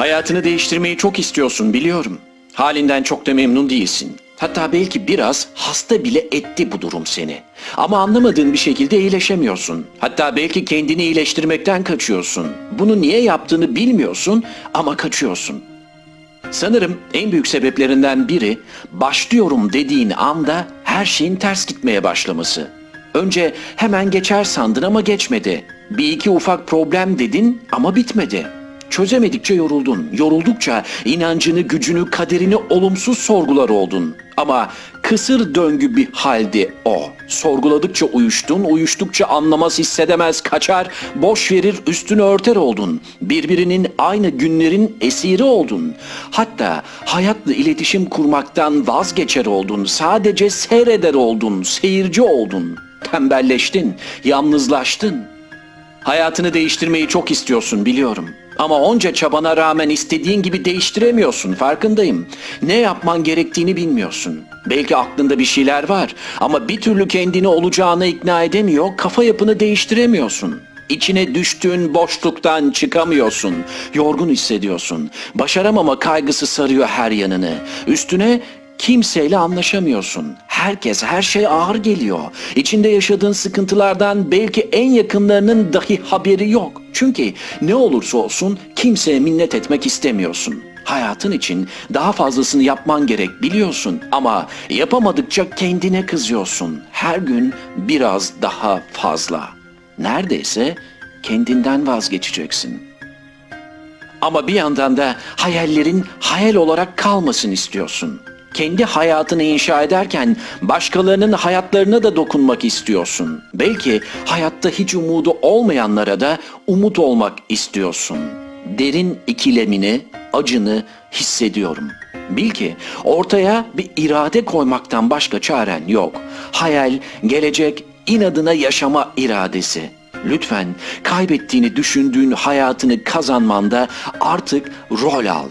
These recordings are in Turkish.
Hayatını değiştirmeyi çok istiyorsun biliyorum. Halinden çok da memnun değilsin. Hatta belki biraz hasta bile etti bu durum seni. Ama anlamadığın bir şekilde iyileşemiyorsun. Hatta belki kendini iyileştirmekten kaçıyorsun. Bunu niye yaptığını bilmiyorsun ama kaçıyorsun. Sanırım en büyük sebeplerinden biri başlıyorum dediğin anda her şeyin ters gitmeye başlaması. Önce hemen geçer sandın ama geçmedi. Bir iki ufak problem dedin ama bitmedi. Çözemedikçe yoruldun. Yoruldukça inancını, gücünü, kaderini olumsuz sorgular oldun. Ama kısır döngü bir haldi o. Sorguladıkça uyuştun, uyuştukça anlamaz hissedemez kaçar, boş verir üstünü örter oldun. Birbirinin aynı günlerin esiri oldun. Hatta hayatla iletişim kurmaktan vazgeçer oldun. Sadece seyreder oldun, seyirci oldun. Tembelleştin, yalnızlaştın. Hayatını değiştirmeyi çok istiyorsun biliyorum. Ama onca çabana rağmen istediğin gibi değiştiremiyorsun farkındayım. Ne yapman gerektiğini bilmiyorsun. Belki aklında bir şeyler var ama bir türlü kendini olacağına ikna edemiyor, kafa yapını değiştiremiyorsun. İçine düştüğün boşluktan çıkamıyorsun. Yorgun hissediyorsun. Başaramama kaygısı sarıyor her yanını. Üstüne Kimseyle anlaşamıyorsun. Herkes, her şey ağır geliyor. İçinde yaşadığın sıkıntılardan belki en yakınlarının dahi haberi yok. Çünkü ne olursa olsun kimseye minnet etmek istemiyorsun. Hayatın için daha fazlasını yapman gerek biliyorsun ama yapamadıkça kendine kızıyorsun. Her gün biraz daha fazla. Neredeyse kendinden vazgeçeceksin. Ama bir yandan da hayallerin hayal olarak kalmasın istiyorsun. Kendi hayatını inşa ederken başkalarının hayatlarına da dokunmak istiyorsun. Belki hayatta hiç umudu olmayanlara da umut olmak istiyorsun. Derin ikilemini, acını hissediyorum. Bil ki ortaya bir irade koymaktan başka çaren yok. Hayal, gelecek, inadına yaşama iradesi. Lütfen kaybettiğini düşündüğün hayatını kazanmanda artık rol al.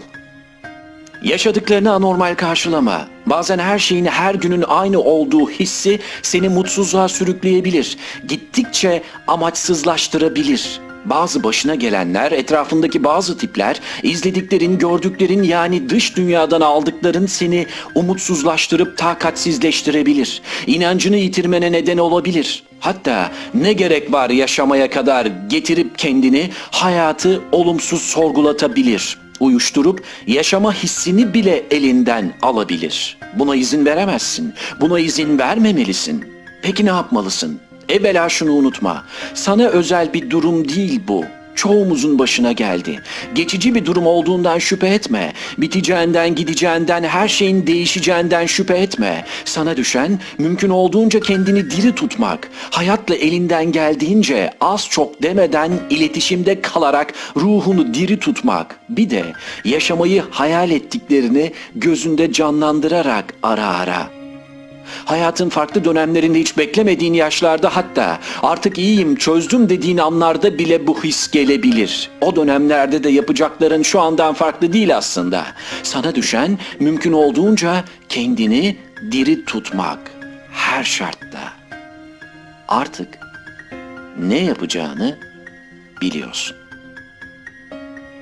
Yaşadıklarını anormal karşılama. Bazen her şeyin her günün aynı olduğu hissi seni mutsuzluğa sürükleyebilir. Gittikçe amaçsızlaştırabilir. Bazı başına gelenler, etrafındaki bazı tipler, izlediklerin, gördüklerin yani dış dünyadan aldıkların seni umutsuzlaştırıp takatsizleştirebilir. İnancını yitirmene neden olabilir. Hatta ne gerek var yaşamaya kadar getirip kendini hayatı olumsuz sorgulatabilir uyuşturup yaşama hissini bile elinden alabilir. Buna izin veremezsin. Buna izin vermemelisin. Peki ne yapmalısın? Evvela şunu unutma. Sana özel bir durum değil bu. Çoğumuzun başına geldi. Geçici bir durum olduğundan şüphe etme. Biteceğinden, gideceğinden, her şeyin değişeceğinden şüphe etme. Sana düşen mümkün olduğunca kendini diri tutmak. Hayatla elinden geldiğince az çok demeden iletişimde kalarak ruhunu diri tutmak. Bir de yaşamayı hayal ettiklerini gözünde canlandırarak ara ara. Hayatın farklı dönemlerinde hiç beklemediğin yaşlarda hatta artık iyiyim çözdüm dediğin anlarda bile bu his gelebilir. O dönemlerde de yapacakların şu andan farklı değil aslında. Sana düşen mümkün olduğunca kendini diri tutmak her şartta. Artık ne yapacağını biliyorsun.